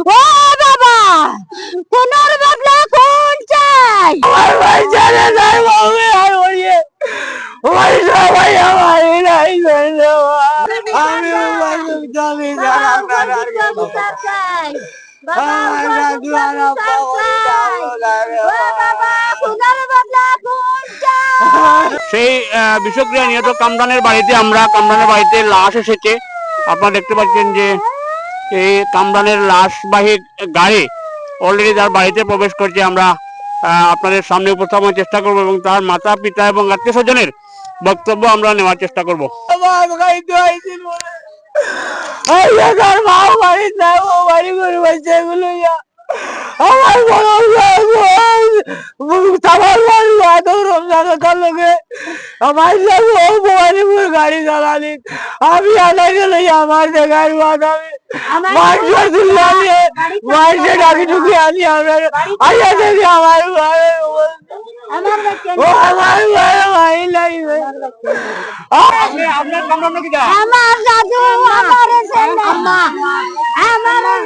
ও বাবা কোনর বদলা কোন চাই? আমার ভাই জানে নাই বাবু আর ওরিয়ে ওই সবাই আমার নাই আমি জানা চাই বাবা বিচার পাওয়া চাই। বাবা কোনর বদলা কোন চাই? সেই বিষক্রিয়া নিহত কামরানের বাড়িতে আমরা কামরানের বাড়িতে লাশ এসেছে। আপনারা দেখতে পাচ্ছেন যে এই কামরানের লাশবাহী গাড়ি অলরেডি তার বাড়িতে প্রবেশ করছে, আমরা আপনাদের সামনে উপস্থাপনের চেষ্টা করব এবং তার মাতা, পিতা এবং আত্মীয় স্বজনের বক্তব্য আমরা নেওয়ার চেষ্টা করব। আমার। আমার গাড়ি চালানি। আমি আমার আমি আনি দাদু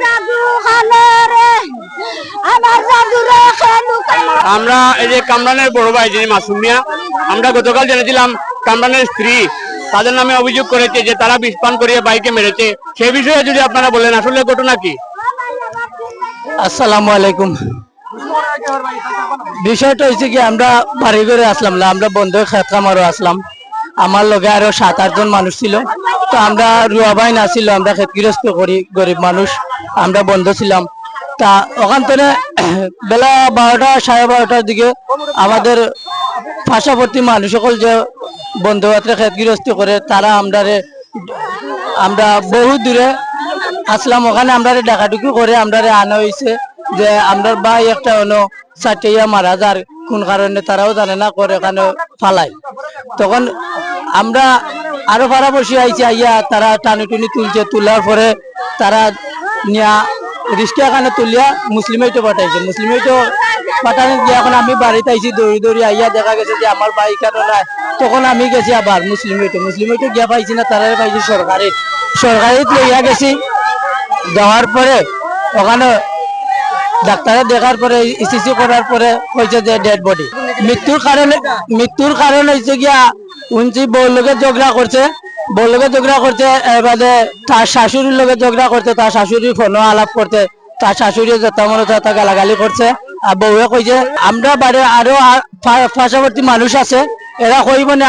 দাদু খালে রে দাদু রে। আমরা এই যে কামরানের বড় ভাই যিনি মাসুমিয়া আমরা গতকাল জেনেছিলাম কামরানের স্ত্রী। তাদের নামে অভিযোগ করেছে যে তারা বিষ করিয়ে বাইকে মেরেছে। সে বিষয়ে যদি আপনারা বলেন, আসলে ঘটনা কি? আসসালামু আলাইকুম। বিষয়টা হয়েছে কি, আমরা বাড়ি ঘরে আসলাম না, আমরা বন্ধু খেত কামারও আসলাম। আমার লগে আরও সাত আটজন মানুষ ছিল। তো আমরা রুয়াবাই না ছিল, আমরা ক্ষতিগ্রস্ত করি, গরিব মানুষ। আমরা বন্ধ ছিলাম। তা ওখান থেকে বেলা বারোটা, সাড়ে বারোটার দিকে আমাদের পাশাপাশি মানুষ সকল যে বন্ধু বাত্রা ক্ষতিগ্রস্ত করে, তারা আমরা আমরা বহু দূরে আসলাম। ওখানে আমরা ডাকাডুকি করে আমরা আনা হয়েছে যে আমরা ভাই একটা অন্য চাটিয়া মারা যার, কোন কারণে তারাও জানে না, করে এখানে ফালাই তখন আমরা আরও পাড়াপড়শি আইছে, আইয়া তারা টানি টুনি তুলছে। তোলার পরে তারা নিয়া রিস্কা এখানে তুলিয়া মুসলিমেইটো পাঠাইছে। মুসলিমেইটো পাঠানো গিয়ে এখন আমি বাড়িতে আইছি দৌড়ি দৌড়ি আইয়া দেখা গেছে যে আমার বাইক আর নাই। তখন আমি গেছি আবার মুসলিমেইটো। মুসলিমেইটো গিয়া পাইছি না তারা পাইছি সরকারি সরকারিত লইয়া গেছি। যাওয়ার পরে ওখানে ডাক্তারে দেখার পরে ইসিসি করার পরে হয়েছে যে ডেড বডি মৃত্যুর কারণে মৃত্যুর কারণ হয়েছে গিয়া উনছি বউর লোকে ঝগড়া করছে বউর ঝগড়া করছে এবারে তার শাশুড়ির ঝগড়া করছে, তার শাশুড়ি ফোনও আলাপ করতে তার শাশুড়ি গালাগালি করছে, আর বউয়ে কইছে, আমরা বাড়ি আরও মানুষ আছে, এরা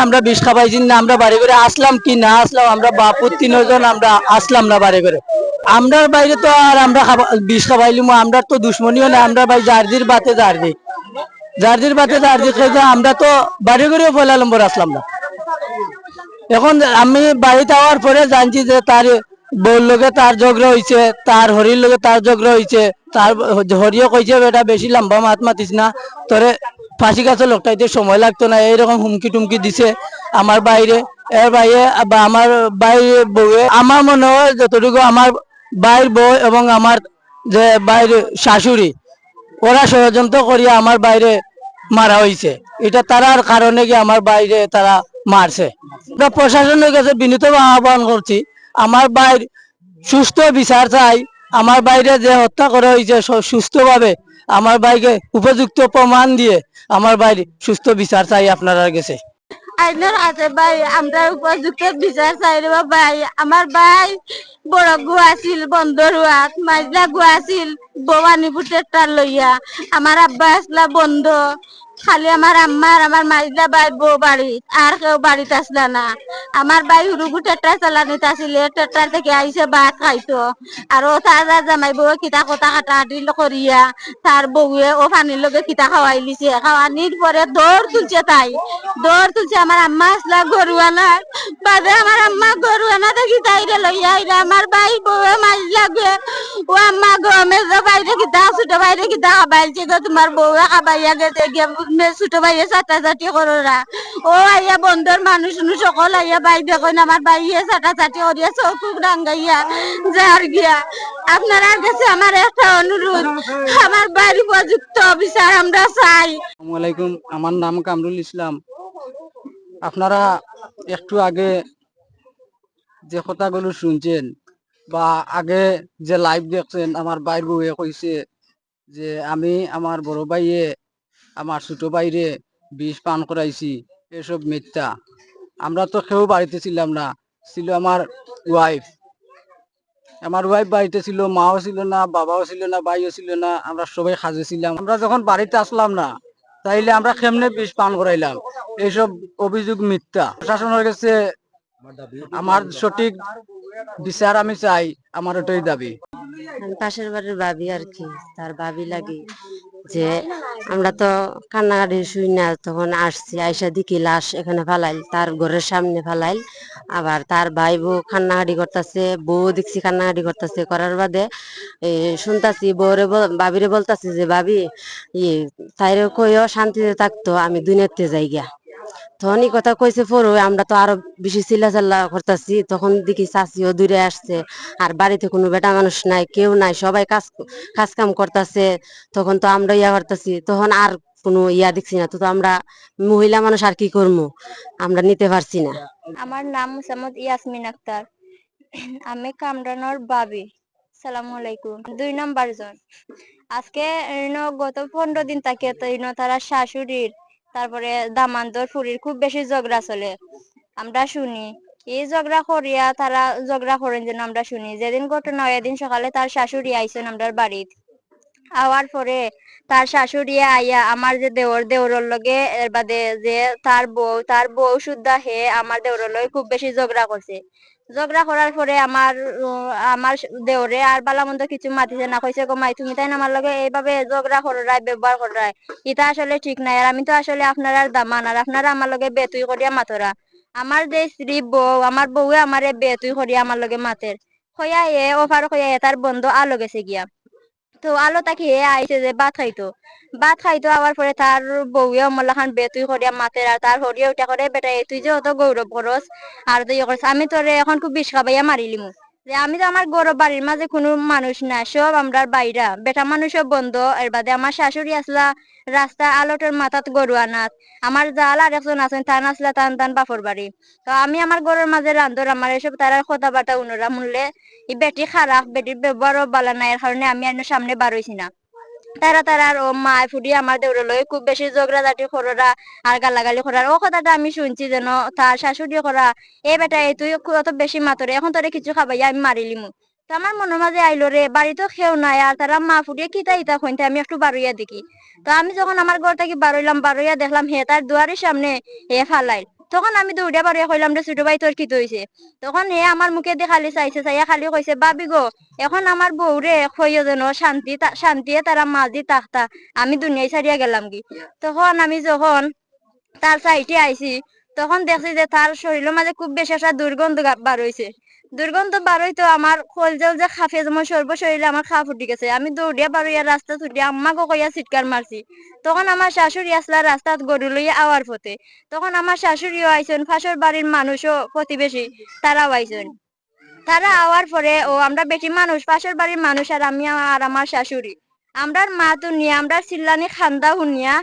আমরা বিষ খাবাইছি না, আমরা বাড়ি করে আসলাম কি না আসলাম, আমরা বাপুর তিনজন আমরা আসলাম না বাড়ি করে। আমরার বাইরে তো আর আমরা বিষ খাবাইলিম, আমরা তো দুশ্মনীও না, আমরা ভাই জার্জির বাতে জার্জি। জার্জির বাতে জার্জি খেয়ে আমরা তো বাড়ি করেও পয়লা আসলাম না। এখন আমি বাড়িতে আওয়ার পরে জানছি যে তার বউর লোকে তার ঝগড়া হয়েছে তার হরির লোকে তার ঝগড়া হয়েছে তার হরিও কইছে, বেটা, বেশি লম্বা মাত মাতিস না, তোরে ফাঁসি গাছে লোকটাইতে সময় লাগতো না। এইরকম হুমকি টুমকি দিছে আমার বাইরে। এর বাইরে বা আমার বাইরে বউয়ে, আমার মনে হয় যতটুকু আমার বাইর বউ এবং আমার যে বাইর শাশুড়ি, ওরা ষড়যন্ত্র করিয়া আমার বাইরে মারা হয়েছে এটা তারার কারণে কি আমার বাইরে তারা মারছে। প্রশাসনের কাছে বিনীত আহ্বান করছি, আমার বাইর সুস্থ বিচার চাই। আমার বাইরে যে হত্যা করা হয়েছে সুস্থ ভাবে আমার ভাইকে উপযুক্ত প্রমাণ দিয়ে আমার বাইরে সুস্থ বিচার চাই আপনারা গেছে। আমার আব্বা আসলা বন্ধ। খালি আমার আম্মা আর আমার মাইজলা ভাই বউ বাড়িত আর কেউ বাড়িতে আসলা না। আমার ভাই হুরুগু ট্রেক্টর চালানিত আসলে, ট্রেক্টর থেকে আইসে ভাত খাইতো। আর ও তার জামাই বউ কিতা কথা কাটাকাটি করিয়া, তার বউয়ে ও পানির লগে কিতা খাওয়াই লিছে খাওয়ানির পরে দৌড় তুলছে তাই। দৌড় তুলছে আমার আম্মা আসলা গরুয়ানা বাদে আমার আম্মা গরুয়ানা দেখি তাইরে লইয়া আইরা আমার ভাই বউয়ে মাছ লাগে ও আম্মা গো মেজো বাইরে কিতা, ছোট বাইরে কিতা খাবাইছে গো, তোমার বউয়ে খাবাইয়া গেছে গিয়া মে ছোট বাইরে চাটা চাটি কররা ও আইয়া বন্ধর মানুষ সকল আইয়া বাই দেখুন আমার বাইয়ে চাটা চাটি করিয়া চৌকুক ডাঙ্গাইয়া যার গিয়া আপনার কাছে আমার একটা অনুরোধ আমার বাড়ি উপযুক্ত বিচার আমরা চাই। আসসালামু আলাইকুম আমার নাম কামরুল ইসলাম আপনারা একটু আগে যে কথাগুলো শুনছেন বা আগে যে লাইভ দেখছেন, আমার বাইর বউয়ে কইছে যে, আমি আমার বড় ভাইয়ে আমার ছোট বাইরে বিষ পান করাইছি, এসব মিথ্যা। আমরা তো কেউ বাড়িতে ছিলাম না, ছিল আমার ওয়াইফ আমার ওয়াইফ বাড়িতে ছিল, মাও ছিল না, বাবাও ছিল না, ভাইও ছিল না, আমরা সবাই খাজে ছিলাম। আমরা যখন বাড়িতে আসলাম না, তাইলে আমরা কেমনে বিষ পান করাইলাম? এইসব অভিযোগ মিথ্যা। প্রশাসনের কাছে আমার সঠিক বিচার আমি চাই, আমার ওটাই দাবি। পাশের বাড়ির ভাবি আর কি, তার ভাবি লাগি। যে আমরা তো কান্নাকাটি শুই না, তখন আসছি, আইসা দেখি লাশ এখানে ফালাইল, তার ঘরের সামনে ফালাইল। আবার তার ভাই বউ কান্নাকাটি করতেছে বউ দেখছি কান্নাকাটি করতেছে। করার বাদে শুনতাছি, বউরে ভাবিরে বলতাছি যে ভাবি ইয়ে তাইরে কইও শান্তিতে থাকতো, আমি দুনিয়াতে যাই গিয়া তখন কথা কইছে পরে, আমরা তো আরও বেশি চিল্লা চাল্লা করতেছি, তখন দেখি চাচিও দূরে আসছে, আর বাড়িতে কোনো বেটা মানুষ নাই, কেউ নাই, সবাই কাজ কাজ কাম করতেছে, তখন তো আমরা ইয়া করতেছি, তখন আর কোনো ইয়া দেখছি না, তো আমরা মহিলা মানুষ আর কি করব আমরা নিতে পারছি না। আমার নাম মুসাম্মদ ইয়াসমিন আক্তার, আমি কামরানোর বাবি, সালাম আলাইকুম, দুই নাম্বার জন। আজকে গত পনেরো দিন তাকে তারা শাশুড়ির তারপরে দামান্দর ফুরির খুব বেশি ঝগড়া চলে। আমরা শুনি, এই ঝগড়া করিয়া তারা ঝগড়া করেন যেন আমরা শুনি। যেদিন ঘটনা হয় এদিন সকালে তার শাশুড়ি আইসেন আমরা বাড়িত। আওয়ার পরে তার শাশুড়ি আইয়া আমার যে দেওর, দেওরের লগে বাদে যে তার বউ তার বউ শুদ্ধা হে আমার দেওরের লগে খুব বেশি ঝগড়া করছে। ঝগড়া করার পরে আমার আমার দেওরে আর বালা মন্দ কিছু মাতিছে না। কইছে, গো মাই, তুমি তাই আমার লগে এইভাবে ঝগড়া কররাই ব্যবহার কররাই এটা আসলে ঠিক নাই। আর আমি তো আসলে আপনার দামান, আর আপনারা আমার লগে বেতুই করিয়া মাতরা। আমার যে স্ত্রী বউ, আমার বউয়ে আমারে বেতুই করিয়া আমার লগে মাতের। কইয়া এ, অফার কইয়া এ, তার বন্ধ আলো গেছে গিয়া। তো আলো তাকে হে আইছে যে ভাত খাইতো। ভাত খাইতো আবার পরে তার বউয়ে অমলা খান বেতুই করিয়া মাতে আর তার হরিয়া উঠা করে বেটা তুই যে অত গৌরব করস আর তুই করস আমি তোরে এখন খুব বিষ খাবাইয়া মারিলিমু আমি তো আমার গৌরব বাড়ির মাঝে কোনো মানুষ না, সব আমরা বাইরা। বেটা মানুষও বন্ধ, এর বাদে আমার শাশুড়ি আসলা রাস্তা আলোটের মাথাত গরু আনাত। আমার জাল আর একজন আছেন, তান আসলা তান তান বাপর বাড়ি। তো আমি আমার গরুর মাঝে রান্ধর আমার এসব তার কথাবার্তা উনরা মূল্যে এই বেটি খারাপ, বেটির ব্যবহারও বালা নাই, এর কারণে আমি আর সামনে বার হইছি না। তারা তারা ও মা ফুডি আমার দেউরে লই খুব বেশি ঝগড়াঝাটি করারা আর গালাগালি করার ও কথাটা আমি শুনছি যেন তার শাশুড়ি করা এ বেটা, এই তুই অত বেশি মাতরে এখন তোরে কিছু খাবাই, আমি মারিলিমু তো আমার মনের মাঝে আইলো রে বাড়িতে খেও নাই আর তারা মা ফুটিয়ে কিতা ইতা কইতে আমি একটু বারইয়া দেখি। তো, আমি যখন আমার ঘর থেকে বারইলাম বারইয়া দেখলাম হে তার দুয়ারের সামনে হে ফালাই তখন আমি দৌড়িয়া বারইয়া কইলাম রে ছোট ভাই তোর কি হইছে তখন হে আমার মুখে দিয়ে খালি চাইছে, চাইয়া খালি কইছে বাবি গো, এখন আমার বউরে কইও যেন শান্তি শান্তিয়ে তারা মাঝি তাহতা, আমি দুনিয়ায় ছাড়িয়া গেলাম কি তখন আমি যখন তার সাইটে আইছি, তখন দেখছি যে তার শরীরের মাঝে খুব বেশি একটা দুর্গন্ধ বার হইছে দুর্গন্ধ বার হইতো, আমার খোলজল যে খাফে যেমন সর্ব শরীরে আমার খা ফুটি গেছে। আমি দৌড়িয়া বারইয়া রাস্তা ছুটিয়া আম্মাকে কইয়া চিৎকার মারছি। তখন আমার শাশুড়ি আসলা রাস্তাত গরু লইয়া আওয়ার পথে। তখন আমার শাশুড়িও আইসেন, ফাঁসর বাড়ির মানুষও প্রতিবেশী, তারাও আইসেন। তারা আওয়ার পরে, ও আমরা বেটি মানুষ পাশের বাড়ির মানুষ আর আমি আর আমার শাশুড়ি। আমরার মা তো নিয়ে আমরা চিল্লানি খান্দা শুনিয়া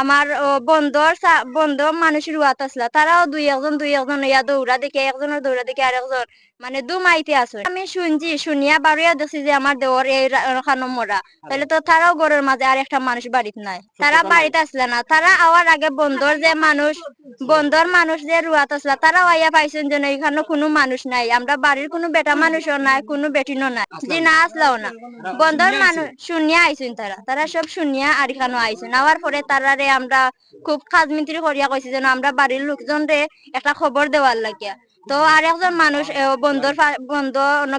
আমার বন্ধর বন্ধ মানুষের রুয়াত আসলা। তারাও দুই একজন দুই একজন ইয়া দৌড়া দেখে, একজনের দৌড়া দেখে আর একজন মানে দু মাইতে আছে। আমি শুনছি শুনিয়া বাড়িয়া দেখছি যে আমার দেওয়ার এই খানো মরা তাহলে তো তারাও ঘরের মাঝে আর একটা মানুষ বাড়িতে নাই। তারা বাড়িতে আসলে না। তারা আওয়ার আগে বন্ধর যে মানুষ বন্ধর মানুষ যে রুয়াত আসলা তারাও আইয়া পাইছেন যে এখানে কোনো মানুষ নাই। আমরা বাড়ির কোনো বেটা মানুষও নাই কোনো বেটিনও নাই। যে না আসলাও না। বন্ধর মানুষ শুনিয়া আইছেন তারা। তারা সব শুনিয়া আর এখানে আইছেন। আওয়ার পরে তারারে আমরা খুব খাজমিন্ত্রি করিয়া কইছি যেন আমরা বাড়ির লোকজন রে একটা খবর দেওয়ার লাগিয়া। তো আর একজন মানুষ বন্ধর বন্ধ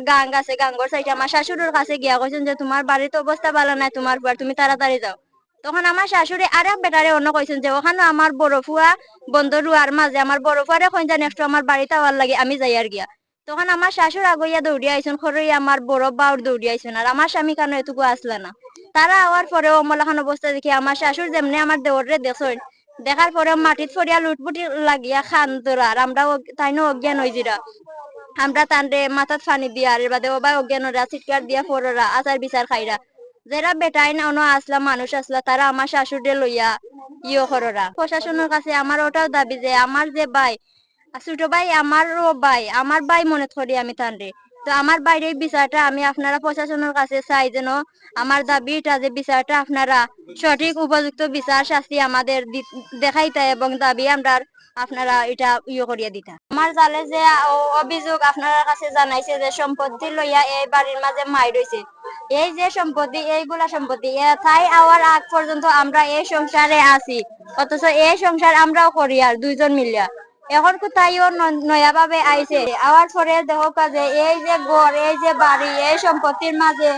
গাং আছে গাঙ্গর সাইডে আমার শাশুড়ির কাছে গিয়া কইছেন যে, তোমার বাড়িতে অবস্থা ভালো নাই, তোমার বুয়ার তুমি তাড়াতাড়ি যাও। তখন আমার শাশুড়ি আর এক বেটারে অন্য কইছেন যে, ওখানে আমার বড় ফুয়া বন্ধ রুয়ার মাঝে আমার বড় ফুয়ারে কইন জানি একটু আমার বাড়িতে আওয়ার লাগে, আমি যাই আর গিয়া। তখন আমার শাশুড় আগইয়া দৌড়ি আইছেন খরই আমার বড় বাউর দৌড়ি আইছেন আর আমার স্বামী কেন এটুকু আসলে না। তারা আওয়ার পরেও অমলাখান অবস্থা দেখি আমার শাশুড় যেমনি আমার দেওরে দেখছেন দেখার পরে মাটিত ফরিয়া লুটপুটি লাগিয়া খান তোরা আমরা তাই অজ্ঞান হইজিরা আমরা তানরে মাথাত ফানি দিয়া আর বাদে ওবা অজ্ঞান ওরা চিৎকার দিয়া ফররা, আচার বিচার খাইরা। যারা বেটাই না অন্য আসলা, মানুষ আসলা, তারা আমার শাশুড়ে লইয়া ইয়ে কররা প্রশাসনের কাছে আমার ওটাও দাবি যে, আমার যে ভাই, ছোট ভাই, আমারও ভাই, আমার ভাই মনে করি আমি তানরে। তো আমার বাইরে এই বিচারটা আমি আপনারা প্রশাসনের কাছে চাই যেন আমার দাবিটা যে বিচারটা আপনারা সঠিক উপযুক্ত বিচার শাস্তি আমাদের দেখাইতা এবং দাবি আমরা আপনারা এটা ইয়ে করিয়া দিতা। আমার জালে যে অভিযোগ আপনার কাছে জানাইছে যে সম্পত্তি লইয়া এই বাড়ির মাঝে মাই রয়েছে এই যে সম্পত্তি, এইগুলা সম্পত্তি তাই আওয়ার আগ পর্যন্ত আমরা এই সংসারে আছি। অথচ এই সংসার আমরাও করি আর দুইজন মিলিয়া। এখন কোথায় নয়া ভাবে আইছে? আওয়ার পরে দেখো কাজে, এই যে ঘর, এই যে বাড়ি, এই সম্পত্তির মাঝে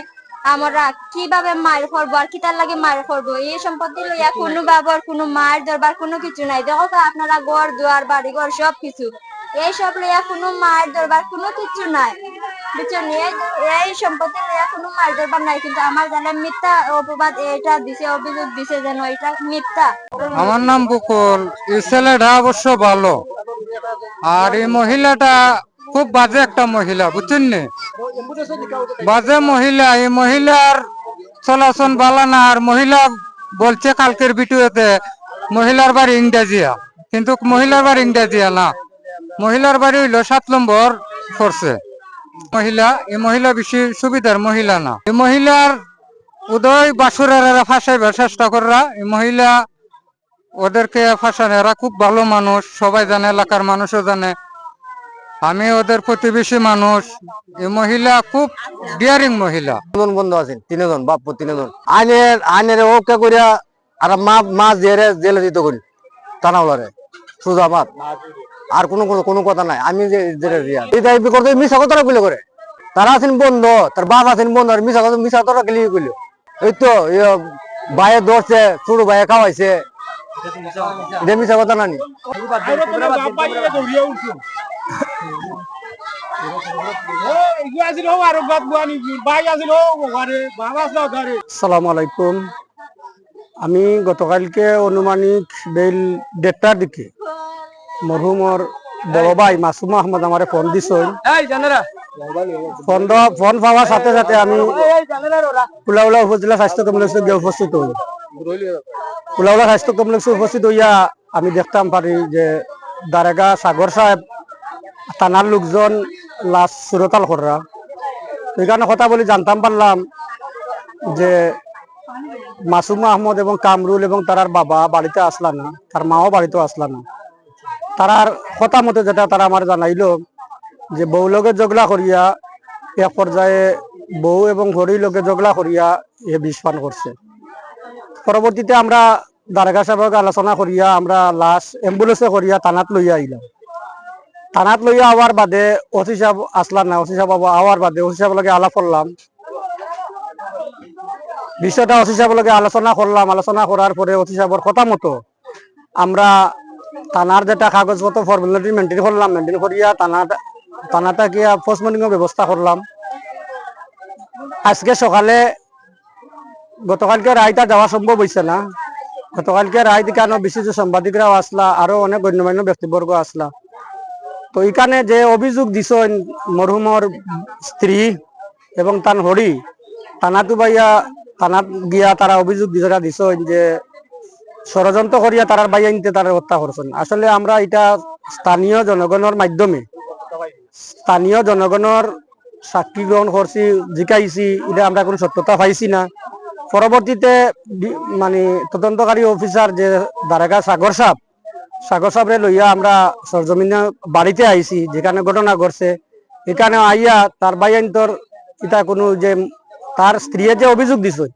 আমরা কীভাবে মায়ের করব আর কিতার লাগে মায়ের করব? এই সম্পত্তি লইয়া কোনো বাবর কোনো মায়ের দরবার, কোনো কিছু নাই। দেখো তো আপনারা ঘর, দুয়ার বাড়ি ঘর সব কিছু এই সব লইয়া কোনো মায়ের দরবার, কোনো কিছু নাই। আমার নাম বকুল। এই ছেলেটা অবশ্য ভালো। আর এই মহিলাটা খুব বাজে একটা মহিলা, বুঝছেন বাজে মহিলা। এই মহিলার চলাচল বালা না। আর মহিলা বলছে কালকের ভিডিওতে, মহিলার বাড়ি ইংরেজিয়া। কিন্তু মহিলার বাড়ি ইংরেজিয়া না। মহিলার বাড়ি হইল সাত নম্বর করছে মহিলা, এই মহিলা বেশি সুবিধার মহিলা না। এই মহিলার উদয় বাসুরেরা ফাঁসাইবার চেষ্টা কররা। এই মহিলা ওদেরকে ফাঁসানো এরা খুব ভালো মানুষ, সবাই জানে, এলাকার মানুষও জানে। আমি ওদের প্রতিবেশী মানুষ। এই মহিলা খুব ডিয়ারিং মহিলা। তিনজন বন্ধু আছেন, তিনজন বাপ্পু তিনজন। আইনের আইনের ওকে করিয়া আর মা মাছ দিয়ে জেলে দিতে করি। টানাওলারে সুজা আর কোনো কোনো কথা নাই। আমি মিশা কথা বলে করে? তারা আছেন বন্ধ, তার বাপ আছেন বন্ধ, আর মিশা কথা মিশা কথা গেলি কইল? এই তো বাইরে ধরছে, ছোট বাইরে খাওয়াইছে। মিশা কথা নানি। সালাম আমি গতকালকে অনুমানিক বেল দেড়টার দিকে মরহুমর বড় ভাই মাসুম আহমদ আমার ফোন দিছিল ফোন পাওয়ার সাথে সাথে আমি কুলাউলা উপজেলা স্বাস্থ্য কমপ্লেক্সে গিয়ে উপস্থিত হই। কুলাউলা স্বাস্থ্য কমপ্লেক্সে উপস্থিত হইয়া আমি দেখতাম পারি যে দারেগা সাগর সাহেব থানার লোকজন লাশ সুরতাল করা। এখানে কথা বলে জানতাম পারলাম যে মাসুম আহমদ এবং কামরুল এবং তার বাবা বাড়িতে আসলা না তার মাও বাড়িতে আসলা না। তারার কথা মতে যেটা তারা আমার জানাইলো, যে বউ লগে জগলা করিয়া এক পর্যায়ে বউ এবং হরির লগে জগলা করিয়া এ বিষ পান করছে। পরবর্তীতে আমরা দারগা সাহেবকে আলোচনা করিয়া, আমরা লাশ এম্বুলেন্সে করিয়া থানাত লইয়া আইলাম। থানাত লইয়া আওয়ার বাদে ওসি সাহেব আসলাম না, ওসি সাহেব আওয়ার বাদে ওসি সাহেব লগে আলাপ করলাম। বিষয়টা ওসি সাহেব লগে আলোচনা করলাম। আলোচনা করার পরে ওসি সাহেবর কথা মতো আমরা থানার যেটা কাগজপত্র ফর্মালিটি মেনটেন করলাম মেনটেন করিয়া থানা থানাটা গিয়া পোস্টমর্টিং ব্যবস্থা করলাম। আজকে সকালে গতকালকে রায়টা যাওয়া সম্ভব হয়েছে না? গতকালকে রায় কেন বিশিষ্ট সাংবাদিকরাও আসলা, আরও অনেক গণ্যমান্য ব্যক্তিবর্গ আসলা। তো এখানে যে অভিযোগ দিছেন মরহুমর স্ত্রী এবং তার হরি থানাতো বাইয়া থানাত গিয়া তারা অভিযোগ দিছরা দিছেন যে ষড়যন্ত্র করিয়া তারার বাইয়া নিতে তারা হত্যা করছেন। আসলে আমরা এটা স্থানীয় জনগণের মাধ্যমে, স্থানীয় জনগণের সাক্ষী গ্রহণ করছি, জিকাইছি, এটা আমরা কোনো সত্যতা পাইছি না। পরবর্তীতে মানে তদন্তকারী অফিসার যে দারাগা সাগর সাহেব সাগর সাহেবরে লইয়া আমরা সরজমিনে বাড়িতে আইছি, যেখানে ঘটনা ঘটছে। এখানে আইয়া তার বাইয়ান্তর এটা কোনো যে তার স্ত্রীর যে অভিযোগ দিছে,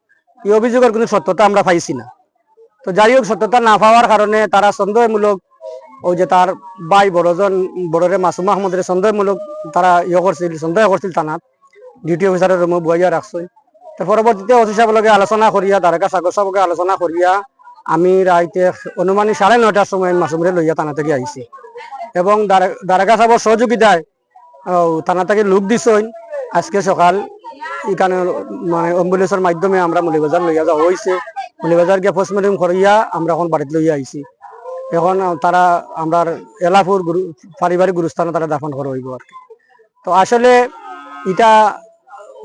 এই অভিযোগের কোনো সত্যতা আমরা পাইছি না। তো যাই হোক সত্যতা না পাওয়ার কারণে তারা সন্দেহমূলক ওই যে তার ভাই বড়জন, বড়রে মাসুম আহমদের সন্দেহমূলক তারা ইয়ে করছিল, সন্দেহ করছিল থানাত। ডিউটি অফিসারের রুমে বইয়া রাখছে। তো পরবর্তীতে অফিস সাহেব লগে আলোচনা করিয়া দ্বারকা সাগর সাহেবকে আলোচনা করিয়া আমি রাইতে অনুমানিক সাড়ে নয়টার সময় মাসুমরে লইয়া থানা থেকে আইছি। এবং দ্বারকা সাহেবের সহযোগিতায় থানা থেকে লোক দিছইন আজকে সকাল এখানে মানে অ্যাম্বুলেন্সের মাধ্যমে আমরা মুলিবাজার লইয়া যাওয়া হয়েছে মুলিবাজার গিয়ে পোস্টমর্টম করিয়া আমরা এখন বাড়িতে লইয়া আইছি। এখন তারা আমরা এলাপুর পারিবারিক গুরুস্থানে তারা দাফন করা হইব আর তো আসলে এটা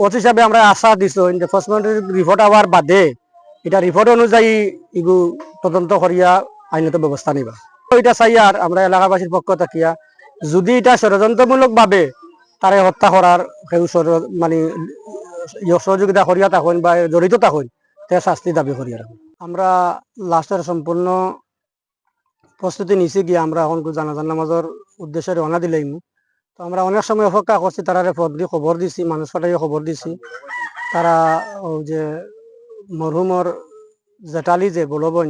অতি হিসাবে আমরা আশা দিছো যে পোস্টমর্টম রিপোর্ট আওয়ার বাদে এটা রিপোর্ট অনুযায়ী ইগু তদন্ত করিয়া আইনত ব্যবস্থা নিবা। এটা চাই আর আমরা এলাকাবাসীর পক্ষ থাকিয়া যদি এটা ষড়যন্ত্রমূলক ভাবে তারে হত্যা করার মানে সহযোগিতা করিয়া থাকুন বা জড়িত থাকুন, তে শাস্তি দাবি করি আর আমরা লাস্টের সম্পূর্ণ প্রস্তুতি নিছি গিয়ে আমরা এখন জানাজার নামাজের উদ্দেশ্যে রওনা দিলাম তো আমরা অনেক সময় অপেক্ষা করছি তারারে ফোন দিয়ে খবর দিছি মানুষ পাঠাইয়ে খবর দিছি। তারা যে মরহুমর জেঠালি যে বলবন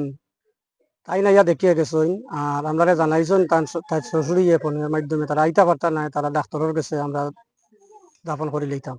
তাই না, ইয়া দেখিয়ে গেছেন। আর আমরা জানাইছেন, তার শ্বশুরিয়ে ফোনের মাধ্যমে, তারা আইতা পারতা নাই, তারা ডাক্তারের কাছে আমরা দাফন করে লইতাম।